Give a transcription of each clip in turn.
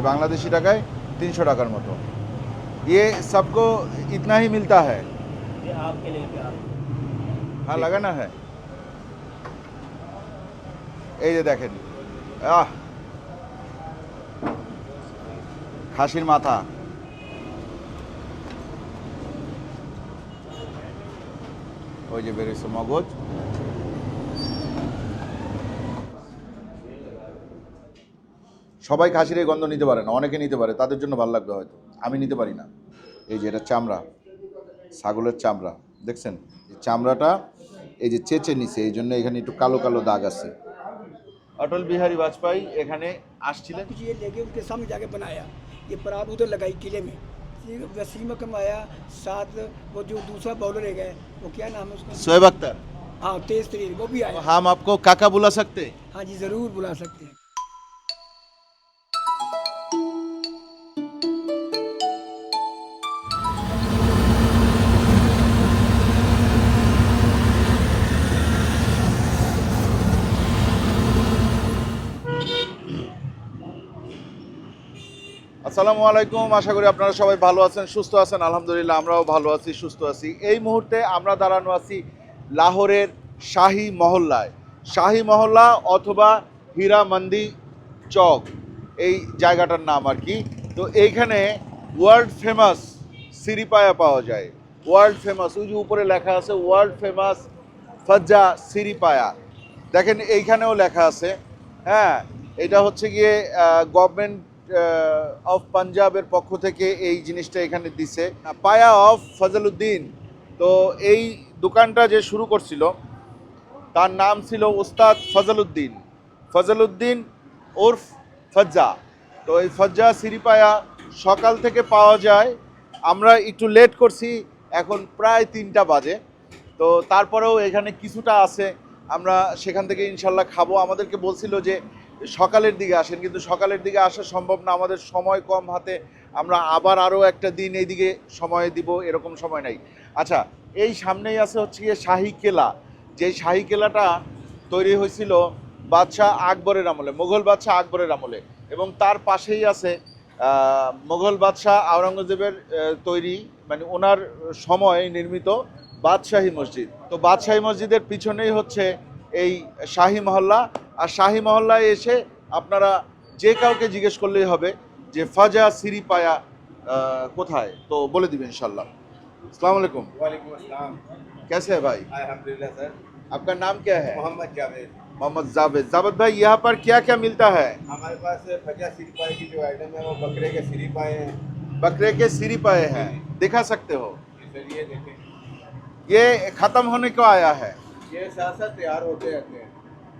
বাংলাদেশি টাকায় তিনশো টাকার মতো ये सबको इतना ही मिलता है ये आपके लिए प्यार হ্যাঁ লাগানা হ্যাঁ এই যে দেখেন আহ খাসির মাথা ওই যে বেরোচ্ছে মগজ সবাই খাসির এই গন্ধ নিতে পারে না অনেকে নিতে পারে তাদের জন্য ভালো লাগবে হয়তো আমি নিতে পারি না এই যে এটা চামড়া ছাগলের চামড়া দেখছেন এই চামড়াটা এই যে চেচে নিছে এই জন্য এখানে একটু কালো কালো দাগ আছে অটল বিহারী বাজপেয়ী এখানে আসছিলেন कुछ ये लेके उनके सामने जाके बनाया ये परात उधर लगाई किले में ये वसीम अकम आया साथ वो जो दूसरा बॉलर है गए वो क्या नाम है उसका शोएब अख्तर हाँ तेज तरीन वो भी आया हम आपको काका बुला सकते हाँ जी ज़रूर बुला सकते हैं আসসালামু আলাইকুম। আশা করি আপনারা সবাই ভালো আছেন, সুস্থ আছেন। আলহামদুলিল্লাহ, আমরাও ভালো আছি, সুস্থ আছি। এই মুহূর্তে আমরা দাঁড়ানো আছি লাহোরের শাহি মহল্লায়। শাহি মহল্লা অথবা হীরা মন্দি চক, এই জায়গাটার নাম আর কি। তো এইখানে ওয়ার্ল্ড ফেমাস সিরিপায়া পাওয়া যায়। ওয়ার্ল্ড ফেমাস ওই যে উপরে লেখা আছে ওয়ার্ল্ড ফেমাস ফজ্জা সিরিপায়া। দেখেন এইখানেও লেখা আছে। হ্যাঁ এটা হচ্ছে গিয়ে গভর্নমেন্ট অফ পাঞ্জাবের পক্ষ থেকে এই জিনিসটা এখানে দিছে। পায়া অফ ফজলুদ্দিন। তো এই দোকানটা যে শুরু করছিল, তার নাম ছিল ওস্তাদ ফজলুদ্দিন। ফজলুদ্দিন ওরফ ফজ্জা। তো এই ফজ্জা, সিরিপায়া সকাল থেকে পাওয়া যায়। আমরা একটু লেট করছি, এখন প্রায় তিনটা বাজে। তো তারপরেও এখানে কিছুটা আছে। আমরা সেখান থেকে ইনশাল্লাহ খাব। আমাদেরকে বলছিল যে সকালের দিকে আসেন, কিন্তু সকালের দিকে আসা সম্ভব না। আমাদের সময় কম হাতে আমরা আবার আরও একটা দিন এইদিকে সময় দিব, এরকম সময় নাই। আচ্ছা এই সামনেই আছে হচ্ছে গিয়ে শাহী কেলা। যে শাহী কেলাটা তৈরি হয়েছিল বাদশাহ আকবরের আমলে, মুঘল বাদশাহ আকবরের আমলে। এবং তার পাশেই আছে মুঘল বাদশাহ আওরঙ্গজেবের তৈরি মানে ওনার সময় নির্মিত বাদশাহী মসজিদ। তো বাদশাহী মসজিদের পিছনেই হচ্ছে এই শাহী মহল্লা। আর শাহী মহল্লায় এসে আপনারা যে কাউকে জিজ্ঞেস করলেই হবে যে ফাজা সিরিপায়া আহ, কোথায় তো বলে দিবেন ইনশাল্লাহ আসসালামু আলাইকুম वालेकुम अस्सलाम कैसे है भाई अल्हम्दुलिल्लाह सर आपका नाम क्या है मोहम्मद जावेद मोहम्मद जावेद जावेद भाई यहाँ पर क्या क्या मिलता है हमारे पास फजा सिरी पाए की जो आइटम है वो बकरे के सिरी पाए हैं बकरे के सिरी पाए हैं दिखा सकते हो सर ये देखें ये खत्म होने को आया है ये साथ साथ तैयार होते रहते हैं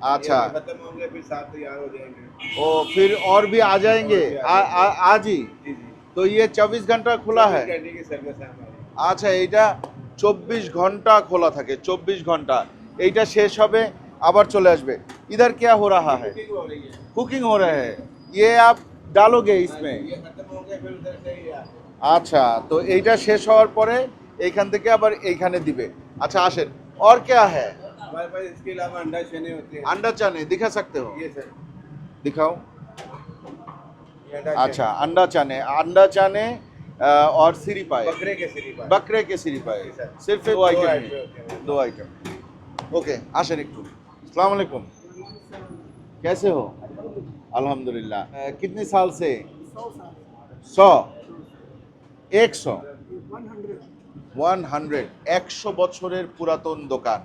अच्छा ये खत्म होंगे फिर साथ तैयार हो जाएंगे ओ फिर और भी आ जाएंगे आ, आ, आज ही जी जी तो ये चौबीस घंटा खुला है कैंडी की सर्विस है हमारी আচ্ছা এইটা চব্বিশ ঘন্টা খোলা থাকে চব্বিশ ঘন্টা এইটা শেষ হবে আবার চলে আসবে इधर क्या हो रहा है कुकिंग हो रही है कुकिंग हो रहा है ये आप डालोगे इसमें ये खत्म होंगे फिर उधर से ही आते हैं। আচ্ছা তো এইটা শেষ হওয়ার পরে এইখান থেকে আবার এইখানে দিবে আচ্ছা আসেন और क्या है हमारे पास इसके अलावा अंडा चने होते हैं अंडा चाने दिखा सकते हो ये सर दिखाओ ये अंडा अच्छा अंडा चाने अंडा चाने अ, और सिरी चने। पाए बकरे के सिरी पाए बकरे के सिरी पाए जी, सर। सिर्फ दो दो आइटम आइटम है होते हैं। दो आइटम ओके আসেন একটু अस्सलाम वालेकुम कैसे हो अल्हम्दुलिल्लाह अ, कितने साल से सौ एक सौ ওয়ান হান্ড্রেড একশো বছরের পুরাতন দোকান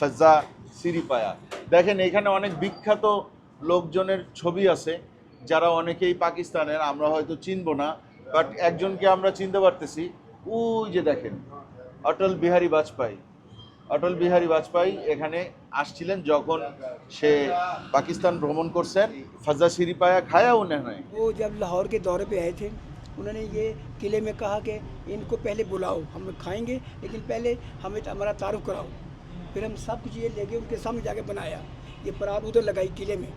সাজ্জা সিরিপায়া দেখেন, এখানে অনেক বিখ্যাত লোকজনের ছবি আছে, যারা অনেকেই পাকিস্তানের, আমরা হয়তো চিনব না বাট একজনকে আমরা চিনতে পারতেছি। ওই যে দেখেন, অটল বিহারী বাজপেয়ী। অটল বিহারী বাজপেয়ী এখানে আসছিলেন যখন সে পাকিস্তান ভ্রমণ করছেন ফজা সিরিপায়া খায়া উन्होंने নয় जब लाहौर के दौरे पे आए थे उन्होंने ये কিলে में कहा ইনকো इनको पहले बुलाओ খায়েঙ্গে खाएंगे लेकिन पहले हमें हमारा तारुफ করাও। फिर हम सब कुछ ये लेके उनके सामने जाके बनाया। ये परात उधर लगाई किले में।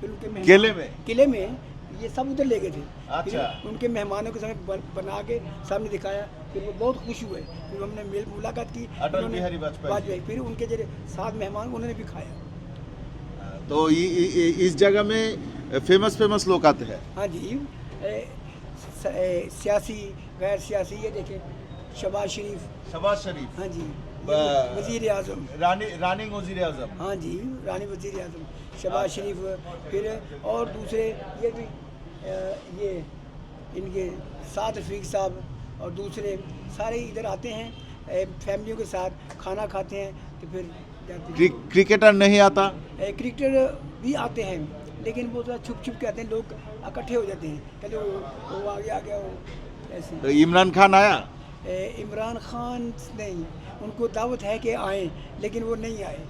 फिर उनके मेहमान- केले में? किले में। ये सब उधर ले गए थे। अच्छा। उनके मेहमानों के सामने बन- बना के सामने दिखाया। फिर वो बहुत खुश हुए। फिर हमने मिल मुलाकात की। अटल उन्होंने- बिहारी वाजपेयी। फिर उनके जो सात मेहमान उन्होंने भी खाया। तो इ- इ- इ- इस जगह में फ़ेमस फ़ेमस लोग आते हैं। हाँ जी। ए, स- ए, सियासी गैर सियासी ये देखें। शबाज शरीफ। शबाज शरीफ। हाँ जी। वज़ीर आज़म। रानी रानी वज़ीर आज़म। हाँ जी रानी वज़ीर आज़म शबाज शरीफ फिर और दूसरे ये भी ये इनके साद रफीक साहब और दूसरे सारे इधर आते हैं फैमिलियों के साथ खाना खाते हैं तो फिर क्रिकेटर नहीं आता? क्रिकेटर भी आते हैं लेकिन वो थोड़ा छुप छुप के आते हैं लोग इकट्ठे हो जाते हैं कहते वो वो आ गया आ गया वो ऐसे। तो इमरान खान आया? इमरान खान नहीं उनको दावत है कि आए लेकिन वो नहीं आए।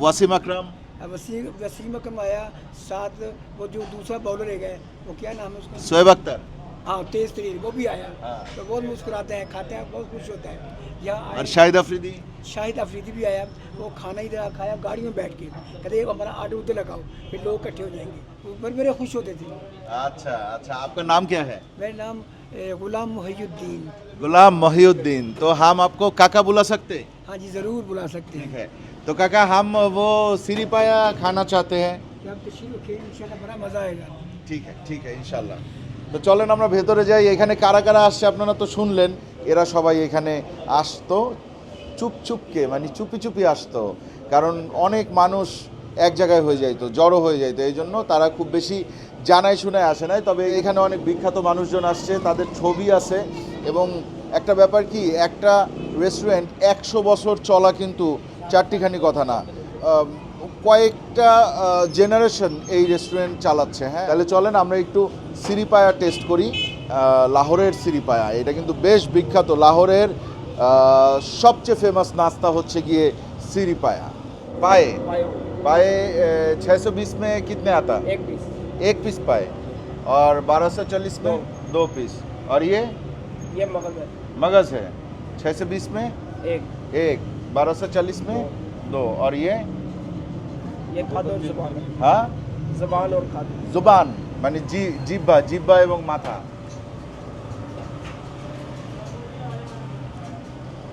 वसीम अकरम? वसीम वसीम अकरम आया साथ वो जो दूसरा बॉलर है गए वो क्या नाम है उसका? शोएब अख्तर। हाँ तेज तरीन वो भी आया। हाँ। तो बहुत मुस्कुराते हैं खाते हैं बहुत खुश होता है। यहाँ और शाहिद अफरीदी? शाहिद अफरीदी भी आया वो खाना ही इधर खाया गाड़ी में बैठ के। कहते हमारा आर्डर उधर लगाओ फिर लोग इकट्ठे हो जाएँगे। वो बड़े बड़े खुश होते थे। अच्छा अच्छा आपका नाम क्या है? मेरा नाम गुलाम मोहिउद्दीन गुलाम मोहिउद्दीन तो हम आपको काका बुला सकते हैं? हाँ जी ज़रूर बुला सकते ठीक हैं है तो काका हम वो सिरी पाया खाना चाहते हैं कि आप तशरीफ रखें इंशाल्लाह बड़ा मज़ा आएगा ঠিক আছে ঠিক আছে ইনশাল্লাহ তো চলেন আমরা ভেতরে যাই এখানে কারা কারা আসছে আপনারা তো শুনলেন এরা সবাই এখানে আসতো চুপ চুপকে মানে চুপি চুপি আসতো কারণ অনেক মানুষ এক জায়গায় হয়ে যাইতো জড়ো হয়ে যাইতো এই জন্য তারা খুব বেশি জানাই শুনে আসে নাই তবে এখানে অনেক বিখ্যাত মানুষজন আসছে তাদের ছবি আছে এবং একটা ব্যাপার কি একটা রেস্টুরেন্ট একশো বছর চলা কিন্তু চারটিখানি কথা না আম, কয়েকটা জেনারেশন এই রেস্টুরেন্ট চালাচ্ছে হ্যাঁ তাহলে চলেন আমরা একটু সিরিপায়া টেস্ট করি আহ, লাহোরের সিরিপায়া এটা কিন্তু বেশ বিখ্যাত লাহোরের আহ, সবচেয়ে ফেমাস নাস্তা হচ্ছে গিয়ে সিরিপায়া পায়ে पाए छः सौ बीस में कितने आता एक पीस एक पीस पाए और बारह सौ चालीस में दो पीस और ये ये मगज है मगज है छः सौ बीस में एक एक बारह सौ चालीस में दो और ये ये खाद और जुबान है हाँ जुबान और खाद जुबान মানে জি জিব্বা জিব্বা এবং মাথা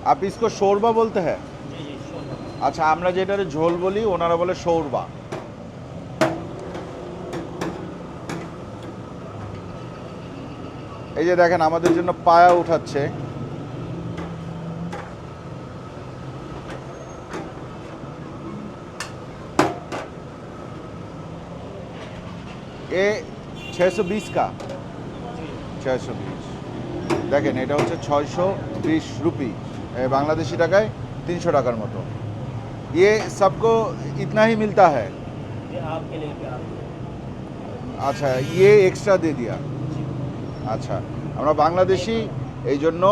आप इसको शोरबा बोलते हैं जी जी शोरबा আচ্ছা আমরা যেটারে ঝোল বলি ওনারা বলে শোরবা এই যে দেখেন আমাদের জন্য পায়া উঠাচ্ছে এ ছয়শো বিশ কা ছয়শো বিশ দেখেন এটা হচ্ছে ছয়শো বিশ রুপি এ, বাংলাদেশি টাকায় তিনশো টাকার মতো ये सबको इतना ही मिलता है ये आपके लिए भी आप আচ্ছা ये এক্সট্রা দিয়ে দিয়া আচ্ছা আমরা বাংলাদেশি এই জন্য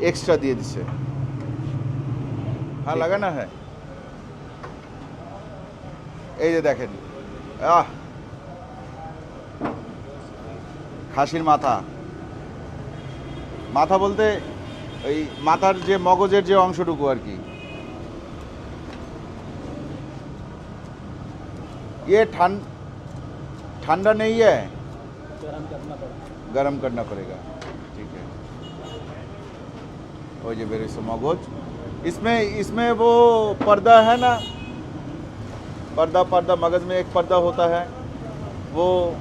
এক্সট্রা দিয়ে দিছে হ্যাঁ লাগানা হ্যাঁ এই যে দেখেন আহ খাসির মাথা মাথা বলতে ওই মাথার যে মগজের যে অংশটুকু আর কি ये ठंड ठंडा नहीं है गरम करना पड़ा गरम करना पड़ेगा ठीक है वो ये मेरे से मगज इसमें इसमें वो पर्दा है ना पर्दा पर्दा मगज में एक पर्दा होता है वो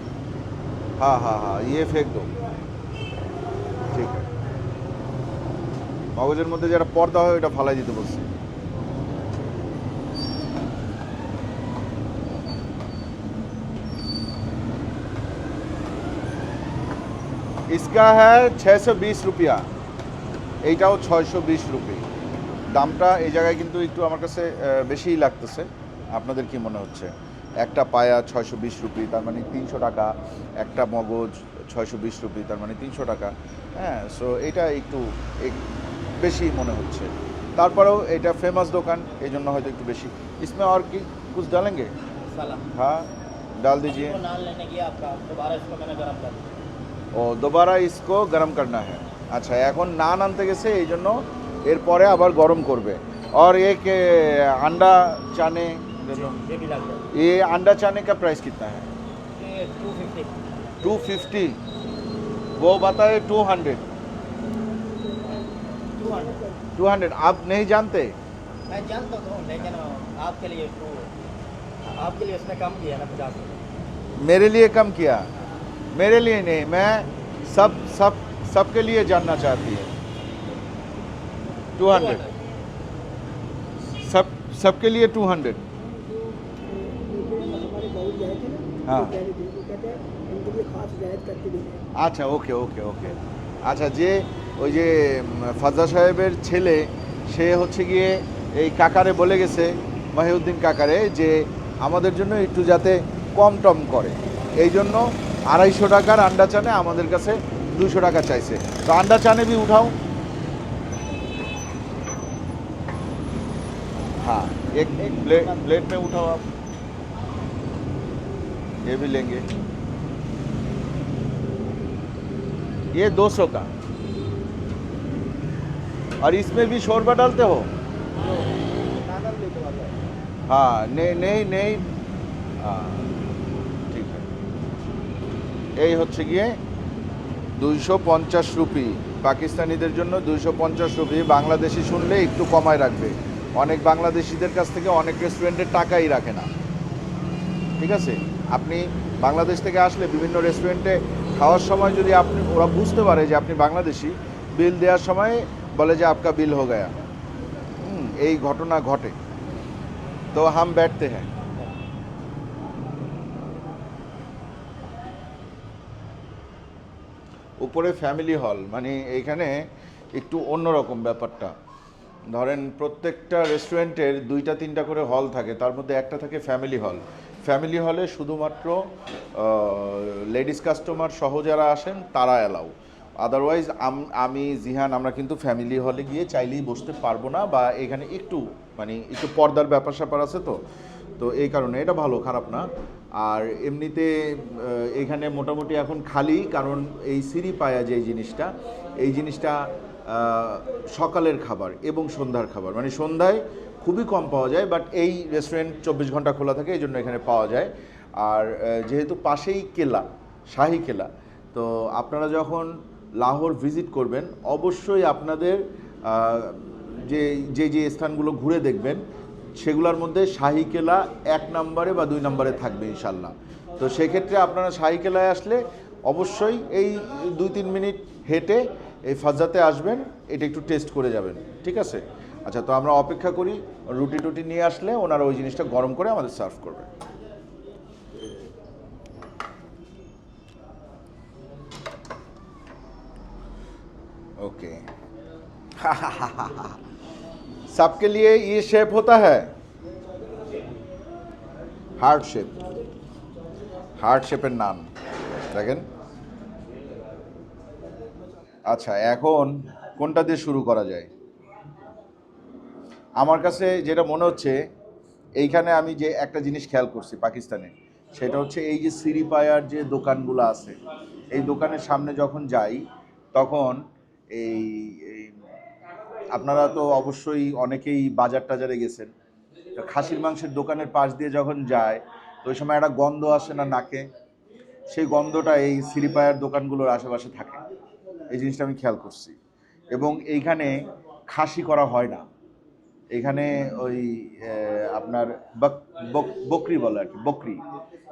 हाँ हाँ हाँ ये फेंक दो ঠিক আছে মগজের মধ্যে যেটা পর্দা হয় ওটা ফালাই দিতে বলছি इसका হ্যাঁ छः বিশ রুপিয়া এইটাও ছয়শো বিশ রুপি দামটা এই জায়গায় কিন্তু একটু আমার কাছে বেশিই লাগতেছে। আপনাদের কি মনে হচ্ছে? একটা পায়া ছয়শো বিশ রুপি তার মানে তিনশো টাকা। একটা মগজ ছয়শো বিশ রুপি তার মানে তিনশো টাকা। হ্যাঁ সো এটা একটু বেশি মনে হচ্ছে। তারপরেও এটা ফেমাস দোকান এই জন্য হয়তো একটু বেশি। ইসমে আর কি কুছ ডালেঙ্গে হ্যাঁ ডাল দিজিয়ে ও দোবারা ইসকো গরম করনা হ্যাঁ আচ্ছা এখন নান আনতে গেছে এই জন্য এরপরে আবার গরম করবে और एक ए, अंडा चाने दे दो। ये भी लग गया ये अंडा चाने का प्राइस कितना है ये टू फिफ्टी टू फिफ्टी वो बताए two hundred two hundred two hundred आप नहीं जानते मैं जानता तो हूँ लेकिन आपके लिए टू आपके लिए उसने कम किया ना पचास मेरे लिए कम किया मेरे लिए नहीं मैं सब सब सबके लिए जानना चाहती है टू हंड्रेड सब सबके लिए टू हंड्रेड हमारे बहुत गए थे ना हाँ। वो कह रहे थे, वो कहते हैं इनके लिए खास रियायत करके देंगे আচ্ছা ওকে ওকে ওকে আচ্ছা যে ওই যে উম, ফাজা সাহেবের ছেলে সে হচ্ছে গিয়ে এই কাকারে বলে গেছে মাহিউদ্দিন কাকারে যে আমাদের জন্য একটু যাতে কম টম করে এই জন্য আড়াইশো টাকার আন্ডা চানে আমাদের কাছে দুশো টাকা চাইছে তো আন্ডা চানে भी उठाओ हाँ एक एक प्लेट प्लेट में उठाओ आप ये भी लेंगे ये 200 का और इसमें भी शोरबा डालते हो हाँ नहीं नहीं नहीं हाँ ঠিক আছে এই হচ্ছে গিয়ে দুইশো পঞ্চাশ রুপি। পাকিস্তানিদের জন্য দুইশো পঞ্চাশ রুপি। বাংলাদেশি শুনলে একটু কমায় রাখবে। অনেক বাংলাদেশিদের কাছ থেকে অনেক রেস্টুরেন্টের টাকাই রাখে না। ঠিক আছে? আপনি বাংলাদেশ থেকে আসলে বিভিন্ন রেস্টুরেন্টে খাওয়ার সময় যদি আপনি, ওরা বুঝতে পারে যে আপনি বাংলাদেশি বিল দেওয়ার সময় বলে যে আপকা বিল হো গয়া। এই ঘটনা ঘটে। তো হাম ব্যাটতে হ্যাঁ উপরে ফ্যামিলি হল মানে এইখানে একটু অন্যরকম ব্যাপারটা। ধরেন প্রত্যেকটা রেস্টুরেন্টের দুইটা, তিনটা করে হল থাকে, তার মধ্যে একটা থাকে ফ্যামিলি হল ফ্যামিলি হলে শুধুমাত্র লেডিস কাস্টমার সহ যারা আসেন, তারা অ্যালাউ আদারওয়াইজ আমি জিহান, আমরা কিন্তু ফ্যামিলি হলে গিয়ে চাইলেই বসতে পারব না, বা এখানে একটু মানে একটু পর্দার ব্যাপার স্যাপার আছে তো। তো এই কারণে, এটা ভালো, খারাপ না। আর এমনিতে এখানে মোটামুটি এখন খালি, কারণ এই সিঁড়ি পায়া যে জিনিসটা, এই জিনিসটা সকালের খাবার এবং সন্ধ্যার খাবার। মানে সন্ধ্যায় খুবই কম পাওয়া যায় বাট এই রেস্টুরেন্ট চব্বিশ ঘণ্টা খোলা থাকে, এই জন্য এখানে পাওয়া যায়। আর যেহেতু পাশেই কেলা, শাহী কেলা, তো আপনারা যখন লাহোর ভিজিট করবেন, অবশ্যই আপনাদের যে যে যে স্থানগুলো ঘুরে দেখবেন সেগুলোর মধ্যে শাহী কেলা এক নম্বরে বা দুই নম্বরে থাকবে ইনশাল্লাহ তো সেক্ষেত্রে আপনারা শাহী কেলায় আসলে অবশ্যই এই দুই তিন মিনিট হেঁটে এই ফাজাতে আসবেন, এটা একটু টেস্ট করে যাবেন, ঠিক আছে? আচ্ছা তো আমরা অপেক্ষা করি, রুটি টুটি নিয়ে আসলে ওনারা ওই জিনিসটা গরম করে আমাদের সার্ভ করবে। ओके सबके लिए ये शेप होता है हार्ट शेप হার্ট শেপের নান দেখেন আচ্ছা এখন কোনটা দিয়ে শুরু করা যায় আমার কাছে যেটা মনে হচ্ছে এইখানে আমি যে একটা জিনিস খেয়াল করছি পাকিস্তানে সেটা হচ্ছে এই যে সিরিপায়ার যে দোকানগুলো আছে এই দোকানের সামনে যখন যাই তখন এই এই আপনারা তো অবশ্যই অনেকেই বাজার টাজারে গেছেন। খাসির মাংসের দোকানের পাশ দিয়ে যখন যায়, তো ওই সময় একটা গন্ধ আসে না নাকে? সেই গন্ধটা এই সিরিপায়ার দোকানগুলোর আশেপাশে থাকে। এই জিনিসটা আমি খেয়াল করছি। এবং এইখানে খাসি করা হয় না। এখানে ওই আপনার বক- বক- বকরি বলে আর কি, বকরি।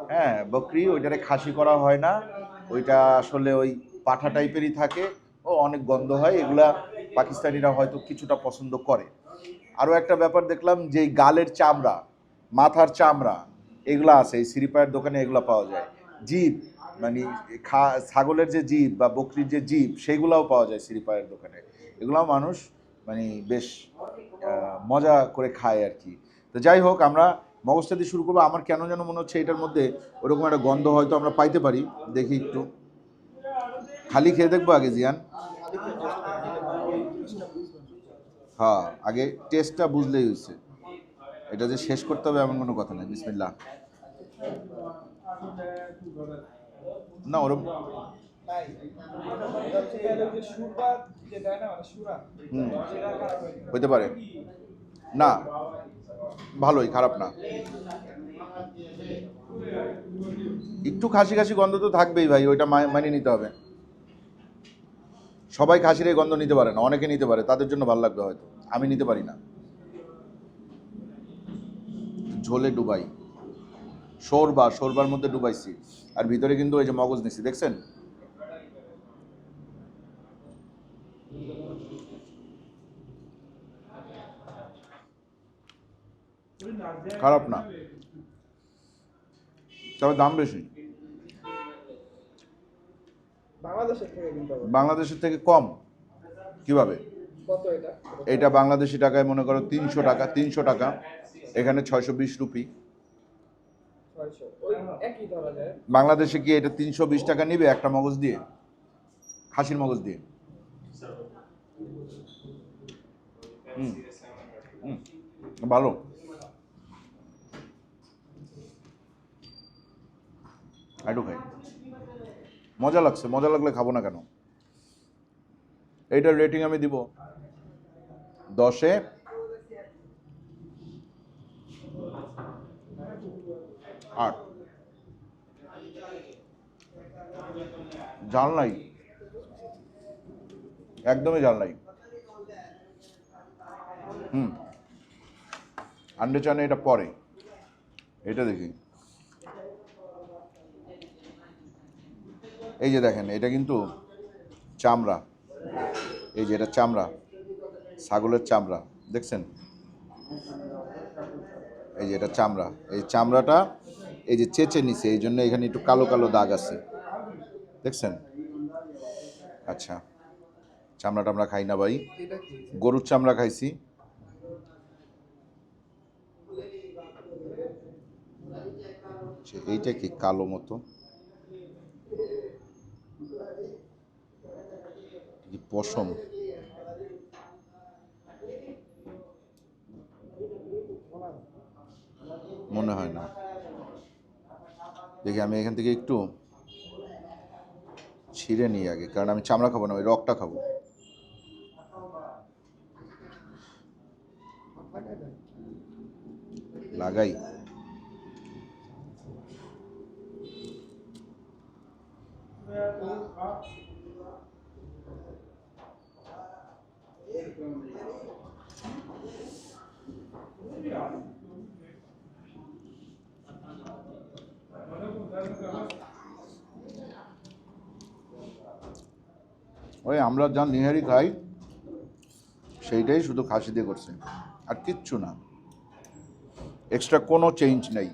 হ্যাঁ বকরি ওইটারে খাসি করা হয় না। ওইটা আসলে ওই পাঠা টাইপেরই থাকে। ও, অনেক গন্ধ হয়। এগুলা পাকিস্তানিরা হয়তো কিছুটা পছন্দ করে। আরও একটা ব্যাপার দেখলাম যে গালের চামড়া, মাথার চামড়া, এগুলা আছে, এই সিরিপায়ের দোকানে এগুলো পাওয়া যায়। জীব মানে খা, ছাগলের যে জীব বা বকরির যে জীব, সেগুলাও পাওয়া যায় সিরিপায়ের দোকানে। এগুলাও মানুষ মানে বেশ মজা করে খায় আর কি। তো যাই হোক, আমরা মগজটা দিয়ে শুরু করব। আমার কেন যেন মনে হচ্ছে এটার মধ্যে ওরকম একটা গন্ধ হয়তো আমরা পাইতে পারি। দেখি একটু। খালি খেয়ে দেখব আগে, জিয়ান? হ্যাঁ আগে টেস্টটা বুঝলেই হয়েছে। এটা যে শেষ করতে হবে এমন কোনো কথা নেই, বিসমিল্লাহ। না, ওরম হুম, হইতে পারে। না, ভালোই, খারাপ না। একটু খাসি খাসি গন্ধ তো থাকবেই ভাই, ওইটা মা- মানিয়ে নিতে হবে। সবাই খাসির এই গন্ধ নিতে পারে না, অনেকে নিতে পারে, তাদের জন্য ভালো লাগবে হয়তো, আমি নিতে পারি না। ঝোলে ডুবাই, শোরবা, শোরবার মধ্যে ডুবাইছি, আর ভিতরে কিন্তু ওই যে মগজ নিছি, দেখছেন? খারাপ না। তবে দাম বেশি। বাংলাদেশের থেকে কম। কীভাবে? এটা? বাংলাদেশি টাকায় মনে করো তিনশো টাকা তিনশো টাকা। এখানে ছয়শো বিশ রুপি। বাংলাদেশে কি এটা তিনশো বিশ টাকা নিবে একটা মগজ দিয়ে? খাসির মগজ দিয়ে। ভালো। একটু খাই। মজা লাগছে, মজা লাগলে খাব না কেন? এইটার রেটিং আমি দিব দশে। আট। জাল নাই। একদমই জাল নাই। হুম। আন্ডে চানে এটা পরে। এটা দেখি। এই যে দেখেন এটা কিন্তু চামড়া। এই যে এটা চামড়া ছাগলের চামড়া দেখছেন? এই যে এটা চামড়া এই চামড়াটা এই যে চেচে নিছে এই জন্য এখানে একটু কালো কালো দাগ আছে। দেখছেন? আচ্ছা চামড়াটা আমরা খাই না ভাই। গরুর চামড়া খাইছি। আচ্ছা, এইটা কি কালো মতো কি পশম মনে হয় না। দেখি আমি এখান থেকে একটু ছিঁড়ে নিই আগে, কারণ আমি চামড়া খাব না, ওই রকটা খাব। লাগাই। ওই আমরা যা নিহারি খাই, সেইটাই শুধু খাসি দিয়ে করছে। আর কিচ্ছু না। এক্সট্রা কোনো চেঞ্জ নেই।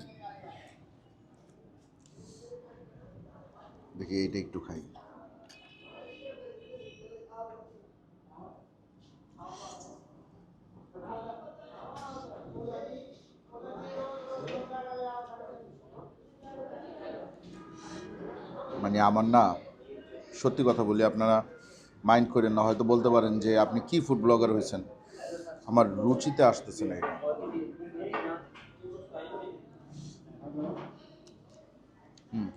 দেখি এইটা একটু খাই। মানে আমার না, সত্যি কথা বলি, আপনারা মাইন্ড করেন না, হয়তো বলতে পারেন যে আপনি কি ফুড ব্লগার হয়েছেন আমার রুচিতে আসতেছে না এটা হুম।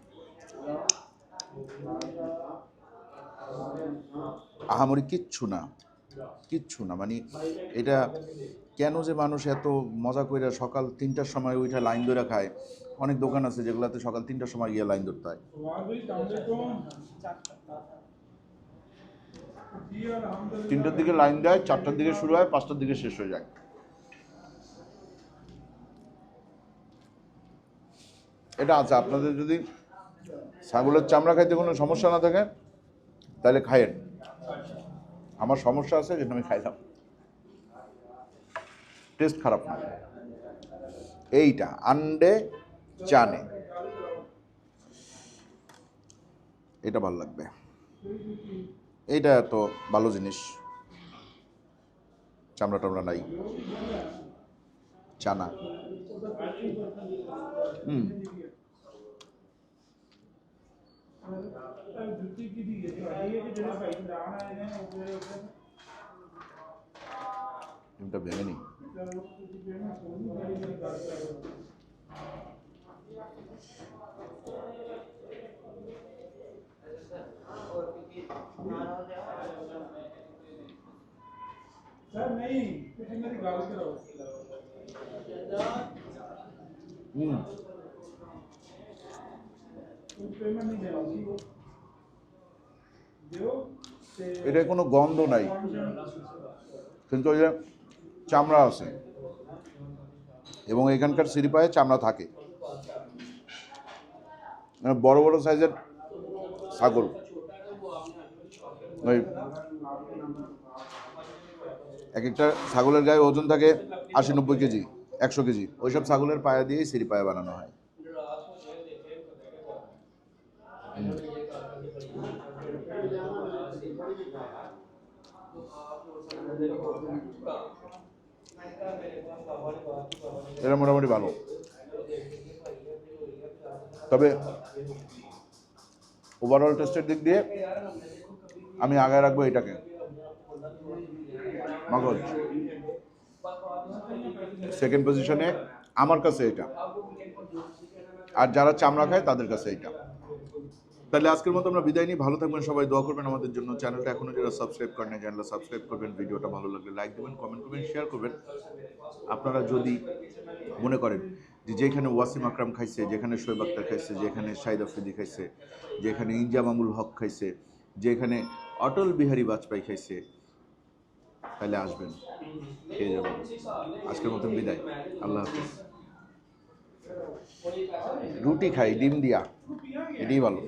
আহামরি কিচ্ছু না কিচ্ছু না মানে এটা কেন যে মানুষ এত মজা করে সকাল তিনটার সময় ওইটা লাইন ধরে খায় অনেক দোকান আছে যেগুলোতে সকাল তিনটার সময় গিয়ে লাইন ধরতে হয়। তিনটার দিকে লাইন দেয়, চারটার দিকে শুরু হয়, পাঁচটার দিকে শেষ হয়ে যায়। এটা আছে আপনাদের যদি ছাগলের চামড়া খাইতে কোনো সমস্যা না থাকে, তাহলে খায়েন আমার সমস্যা আছে যেটা আমি খাইলাম। টেস্ট খারাপ না। এইটা, আন্ডে চানে এটা ভালো লাগবে। এইটা তো ভালো জিনিস। চামড়া টামড়া নাই। চানা। হুম। ভেঙে নি। হুম এটা কোনো গন্ধ নাই। কিন্তু ওই যে চামড়া আছে। এবং এখানকার সিরিপায়ে চামড়া থাকে। বড় বড় সাইজের ছাগল। ওই এক একটা ছাগলের গায়ে ওজন থাকে আশি নব্বই কেজি, একশো কেজি। ওইসব ছাগলের পায়া দিয়েই সিঁড়ি পায়া বানানো হয়। এটা মোটামুটি ভালো। তবে ওভারঅল টেস্টের দিক দিয়ে আমি আগে রাখব এটাকে। মগজ। সেকেন্ড পজিশনে আমার কাছে এটা। আর যারা চামড়া খায় তাদের কাছে এটা। তাহলে আজকের মতো আমরা বিদায় নিই। ভালো থাকবেন সবাই, দোয়া করবেন আমাদের জন্য। চ্যানেলটা এখনও যারা সাবস্ক্রাইব করেন চ্যানেলটা সাবস্ক্রাইব করবেন। ভিডিওটা ভালো লাগলে লাইক দেবেন কমেন্ট করবেন শেয়ার করবেন। আপনারা যদি মনে করেন যে যেখানে ওয়াসিম আকরাম খাইছে, যেখানে শোয়েব আক্তার খাইছে, যেখানে শাহিদ আফ্রিদি খাইছে, যেখানে ইনজামামুল হক খাইছে, যেখানে অটল বিহারী বাজপেয়ী খাইছে, তাহলে আসবেন। খেয়ে যাবেন। আজকের মতন বিদায়। আল্লাহ হাফিজ। রুটি খাই, ডিম দিয়া। এটাই ভালো।